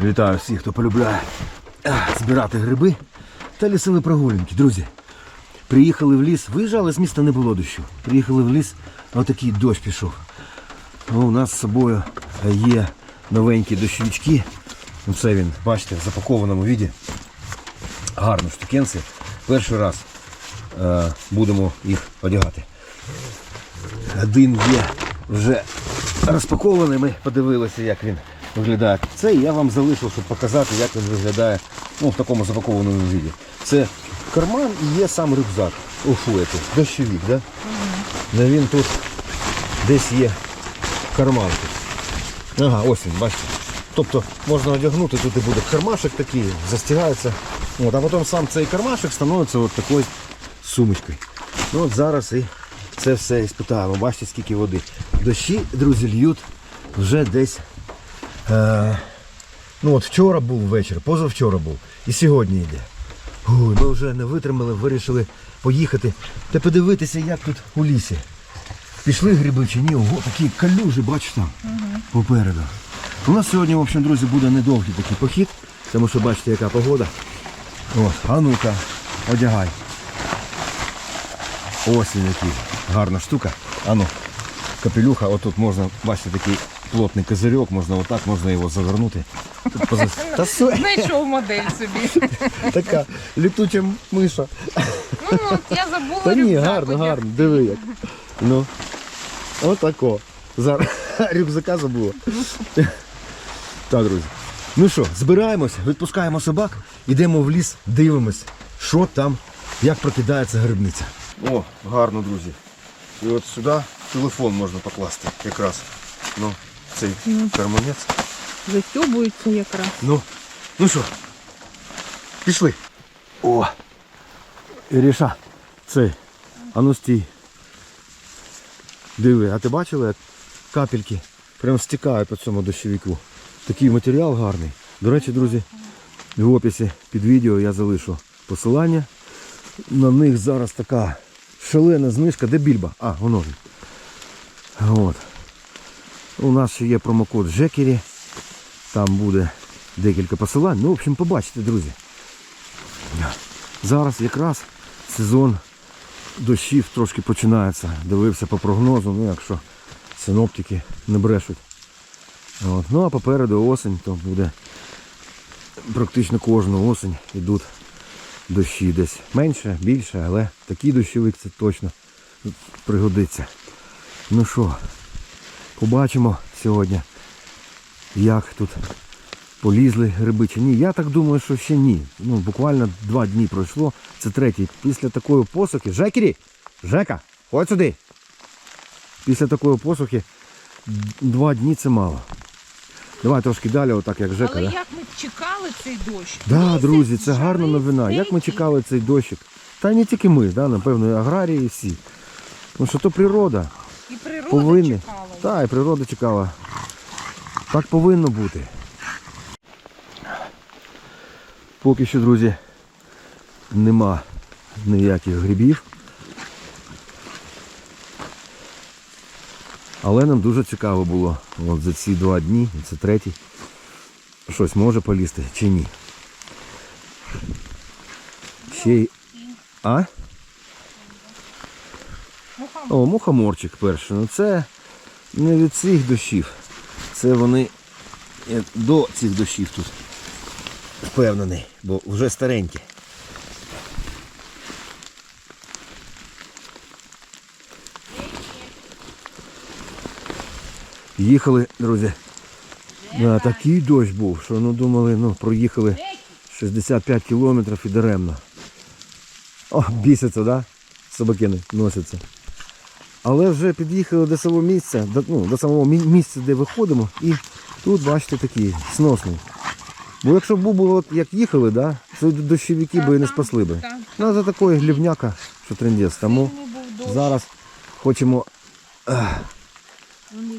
Вітаю всіх, хто полюбляє збирати гриби та лісові прогулянки. Друзі, приїхали в ліс, виїжджали з міста не було дощу. Приїхали в ліс, отакий дощ пішов. Ну, у нас з собою є новенькі дощовички. Оце він, бачите, в запакованому віді. Гарно штукенці. Перший раз е, будемо їх одягати. Один є вже розпакований. Ми подивилися, як він виглядає. Це я вам залишив, щоб показати, як він виглядає ну, в такому запакованому віді. Це карман і є сам рюкзак. Уфу, це дощовик, да? Угу. Він тут десь є карман. Ага, ось він, бачите. Тобто можна одягнути, тут і буде кармашек такий, застягається. От, а потім сам цей кармашек становиться от такою сумочкою. Ну от зараз і це все іспитаємо. Бачите, скільки води. Дощі, друзі, льють вже десь. Е, ну от вчора був вечір, позавчора був. І сьогодні йде. Ой, ми вже не витримали, вирішили поїхати та подивитися, як тут у лісі. Пішли гриби чи ні? Ого, такі калюжі, бачиш там попереду. У нас сьогодні, в общем, друзі, буде недовгий такий похід, тому що бачите, яка погода. От, а ну-ка, одягай. Ось він який. Гарна штука. Ану, капелюха, отут можна, бачите, такий плотний козирьок, можна отак, можна його завернути. Тут поза... Та все, Знайшов модель собі. така літуча миша. Ну, от я забула Та ні, рюкзак гарно, гарно, диви як. Ну. Отако. Зараз рюкзака забула. Так, друзі. Ну що, збираємось, відпускаємо собак, йдемо в ліс, дивимось, що там, як прокидається грибниця. О, гарно, друзі. І от сюди телефон можна покласти якраз. Ну, цей карманець. Застьобується якраз. Ну, ну що, пішли. О! Іріша, цей. А ну стій. Диви, а ти бачила, як капельки прям стікають по цьому дощовику. Такий матеріал гарний. До речі, друзі, в описі під відео я залишу посилання. На них зараз така шалена знижка. Де більба? А, воно він. От. У нас ще є промокод Жекері. Там буде декілька посилань. Ну, в общем, побачите, друзі. Зараз якраз сезон дощів трошки починається. Дивився по прогнозу, ну якщо синоптики не брешуть. От. Ну а попереду осень, то буде практично кожну осень йдуть дощі десь менше, більше, але такий дощовик це точно пригодиться. Ну що, побачимо сьогодні, як тут полізли гриби чи ні. Я так думаю, що ще ні. Ну, буквально два дні пройшло. Це третій. Після такої посухи. Жекері! Жека, ходь сюди. Після такої посухи два дні це мало. Давай трошки далі, отак як Жека. Але да? як ми чекали цей дощ? Да, друзі, це гарна новина. Як ми чекали цей дощик. Та не тільки ми, да, напевно, і аграрії і всі. Ну що то природа. І природа Повинні. чекала. Та, і природа чекала. Так повинно бути. Поки що, друзі, нема ніяких грибів. Але нам дуже цікаво було от за ці два дні, це третій. Щось може полізти чи ні. Ще й. А? О, мухоморчик перший. Ну це не від цих дощів. Це вони до цих дощів тут. Впевнений, бо вже старенькі. Їхали, друзі. Да, такий дощ був, що ну думали, ну проїхали 65 кілометрів і даремно. О, бісяться, да? Собакини носяться. Але вже під'їхали до самого місця, до, ну, до самого місця, де виходимо, і тут, бачите, такий сносний. Бо якщо б був от як їхали, да, то дощовики би і не спасли би. Ну, за такої глівняка, що трендець. Тому зараз хочемо ех,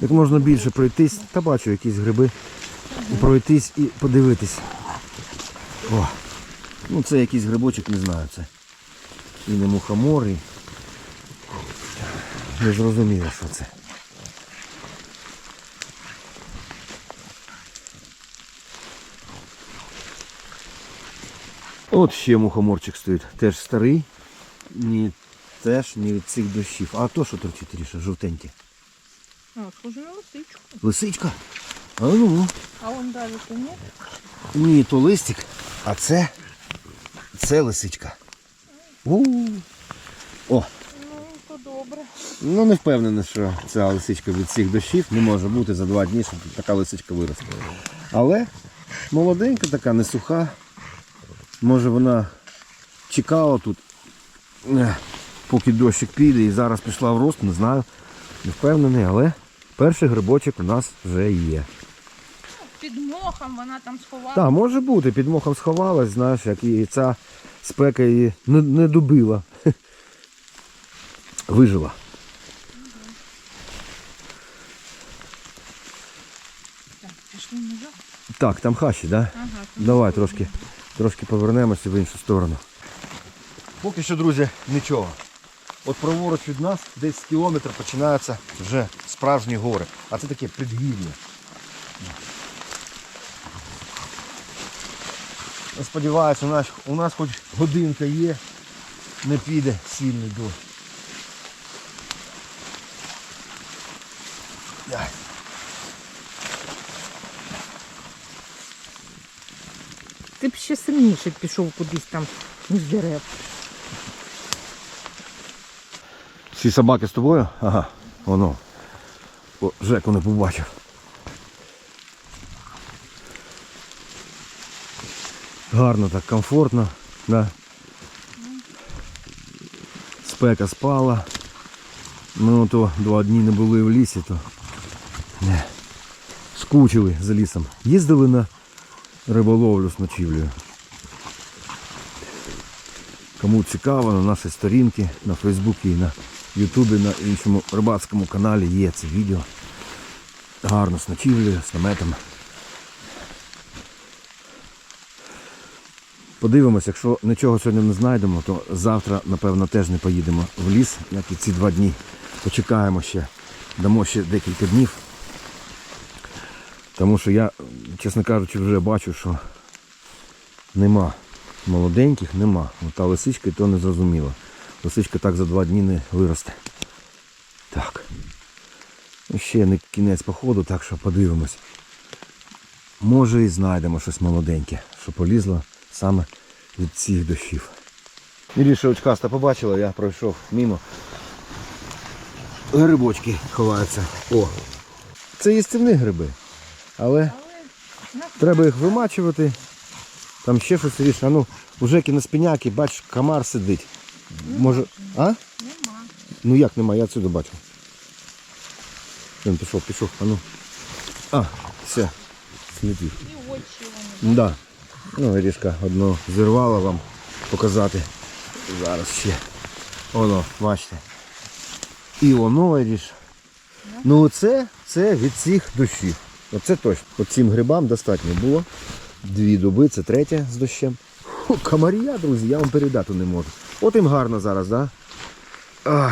як можна більше пройтись, та бачу якісь гриби, пройтись і подивитись. О, ну це якийсь грибочок, не знаю це. І не мухомор, і не зрозуміло, що це. От ще мухоморчик стоїть. Теж старий. Ні, теж не від цих дощів. А то що торчить ріша, жовтеньке. А, схоже на лисичку. Лисичка? А ну. А он далі то ні? Ні, то листик, а це. Це лисичка. у О, Ну, добре. ну не впевнений, що ця лисичка від цих дощів не може бути за два дні, щоб така лисичка виросла. Але молоденька така, не суха. Може вона чекала тут, е, поки дощик піде і зараз пішла в рост, не знаю. Не впевнений, але перший грибочок у нас вже є. Під мохом вона там сховала. Так, може бути, під мохом сховалась, знаєш, як і ця спека її не, не добила. Вижила. Так, пішли назад. Так, там хащі, да? Ага. Давай трошки, трошки повернемося в іншу сторону. Поки що, друзі, нічого. От праворуч від нас десь з кілометр починаються вже справжні гори. А це таке предгір'я. Я Сподіваюся, у нас, у нас хоч годинка є, не піде сильний дощ. Сильніше пішов кудись там між дерев. Всі собаки з тобою? Ага, воно. О, Жеку не побачив. Гарно так, комфортно, да. Спека спала. Ну то два дні не були в лісі, то не. скучили за лісом. Їздили на риболовлю з ночівлею. Кому цікаво, на нашій сторінці, на Фейсбуці і на Ютубі, на іншому рибацькому каналі є це відео. Гарно з ночівлею, з наметом. Подивимось, якщо нічого сьогодні не знайдемо, то завтра, напевно, теж не поїдемо в ліс, як і ці два дні. Почекаємо ще, дамо ще декілька днів. Тому що я, чесно кажучи, вже бачу, що нема молоденьких, нема. Ну, Та лисичка то не зрозуміло. Лисичка так за два дні не виросте. Так. Ну, Ще не кінець походу, так що подивимось. Може і знайдемо щось молоденьке, що полізло саме від цих дощів. Іріша очкаста побачила, я пройшов мимо. Грибочки ховаються. О! Це їстівні гриби. Але треба їх вимачувати. Там ще щось ріш. А ну, у Жеки на спиняки, бач, комар сидить. Може. А? Нема. Ну як нема, я отсюди бачу. Він пішов, пішов, а ну. А, все, слідів. І очі вони. Да. Ну, Ірішка одну зірвала вам показати. Зараз ще. Воно, бачите. І воно Іріш. Ну оце, це від цих дощів. Оце точно. По цим грибам достатньо було. Дві доби, це третя з дощем. Фу, комарія, друзі, я вам передати не можу. От їм гарно зараз, да? А,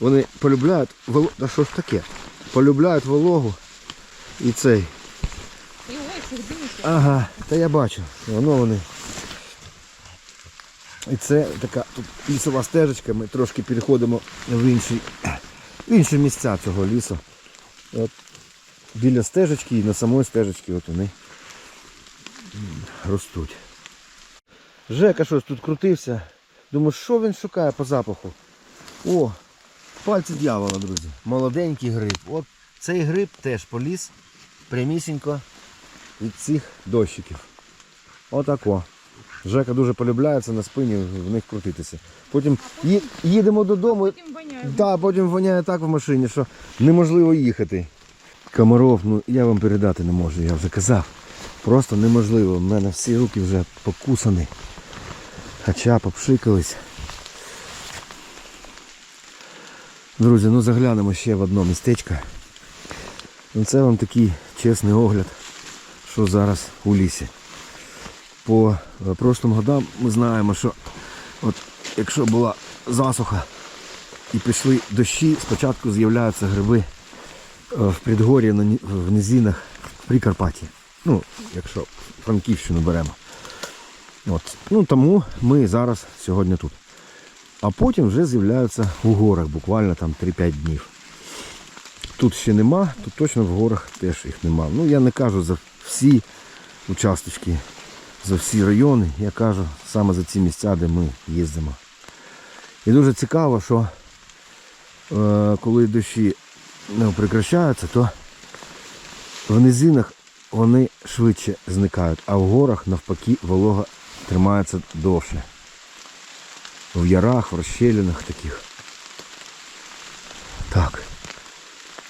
вони полюбляють воло... Та що ж таке? Полюбляють вологу і цей. Ага, та я бачу. Воно вони. І це така тут лісова стежечка, ми трошки переходимо в інші, в інші місця цього лісу. От біля стежечки і на самої стежечці от вони ростуть. Жека щось тут крутився. Думаю, що він шукає по запаху? О, пальці дьявола, друзі. Молоденький гриб. От цей гриб теж поліз прямісінько від цих дощиків. Отако. Жека дуже полюбляється на спині в них крутитися. Потім їдемо додому. Потім воняє. Да, потім воняє так в машині, що неможливо їхати. Комаров, ну я вам передати не можу, я вже казав. Просто неможливо. У мене всі руки вже покусані. Хоча попшикались. Друзі, ну заглянемо ще в одно містечко. Ну, Це вам такий чесний огляд, що зараз у лісі. По е, прошлим годам ми знаємо, що от якщо була засуха і пішли дощі, спочатку з'являються гриби е, в предгорі, в низинах в Прикарпатті. Ну, якщо Франківщину беремо. От. Ну, тому ми зараз сьогодні тут. А потім вже з'являються у горах, буквально там 3-5 днів. Тут ще нема, тут точно в горах теж їх нема. Ну я не кажу за всі участочки, за всі райони, я кажу саме за ці місця, де ми їздимо. І дуже цікаво, що е, коли дощі ну, прекращаються, то в низинах вони швидше зникають, а в горах навпаки волога тримається довше. В ярах, в розщелинах таких. Так.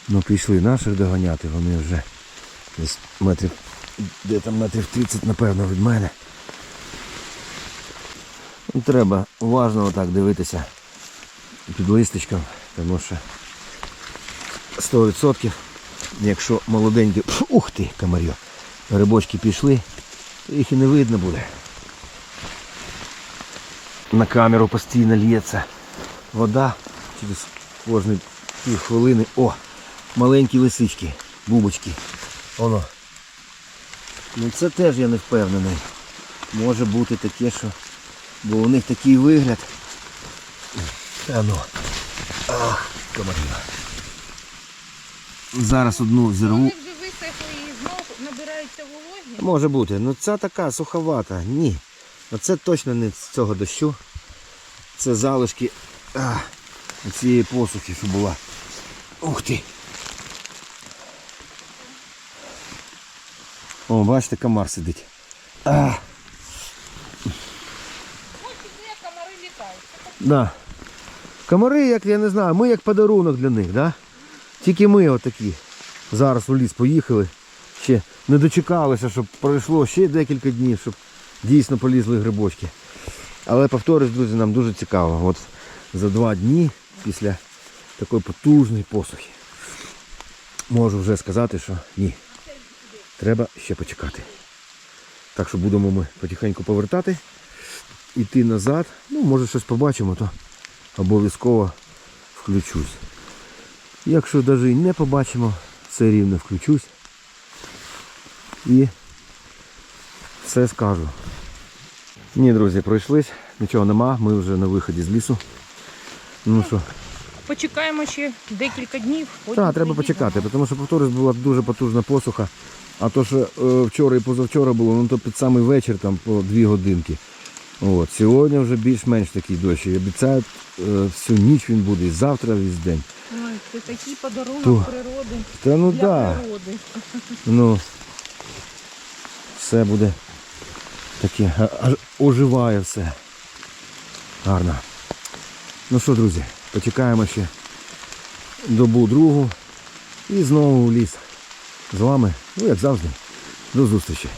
Ну пішли наших доганяти, вони вже десь метрів, де там метрів 30, напевно, від мене. Ну, Треба уважно отак дивитися під листочком, тому що 100%, якщо молоденькі, ух ти, комарьо, грибочки пішли, то їх і не видно буде. На камеру постійно лється вода через кожні пів хвилини. О, маленькі лисички, бубочки. Воно. Ну це теж я не впевнений. Може бути таке, що. Бо у них такий вигляд. Та ну. Ах, комарина. Зараз одну зірву. Вони вже висохли і знову набираються вологі. Може бути. Ну ця така суховата. Ні. Оце точно не з цього дощу. Це залишки а, цієї посухи, що була. Ух ти. О, бачите, комар сидить. А, Ось іде, комари літають. да. Комари, як я не знаю, ми як подарунок для них, да? Тільки ми отакі. Зараз у ліс поїхали. Ще не дочекалися, щоб пройшло ще декілька днів, щоб дійсно полізли грибочки. Але повторюсь, друзі, нам дуже цікаво. От за два дні після такої потужної посухи можу вже сказати, що ні. Треба ще почекати. Так що будемо ми потихеньку повертати, йти назад. Ну, може щось побачимо, то обов'язково включусь. Якщо навіть не побачимо, все рівно включусь. І все скажу. Ні, друзі, пройшлись, нічого нема, ми вже на виході з лісу. Ну що, Почекаємо ще декілька днів. потім так, треба приїдемо. почекати, тому що повторюсь, була дуже потужна посуха. А то, що е, вчора і позавчора було, ну то під самий вечір там по дві годинки. От, сьогодні вже більш-менш такий дощ. І обіцяють е, всю ніч він буде, і завтра весь день. Це такий подарунок То. природи. Та ну для да. природи. Ну, все буде таке, аж оживає все. Гарно. Ну що, друзі, почекаємо ще добу другу і знову в ліс. З вами, ну як завжди, до зустрічі.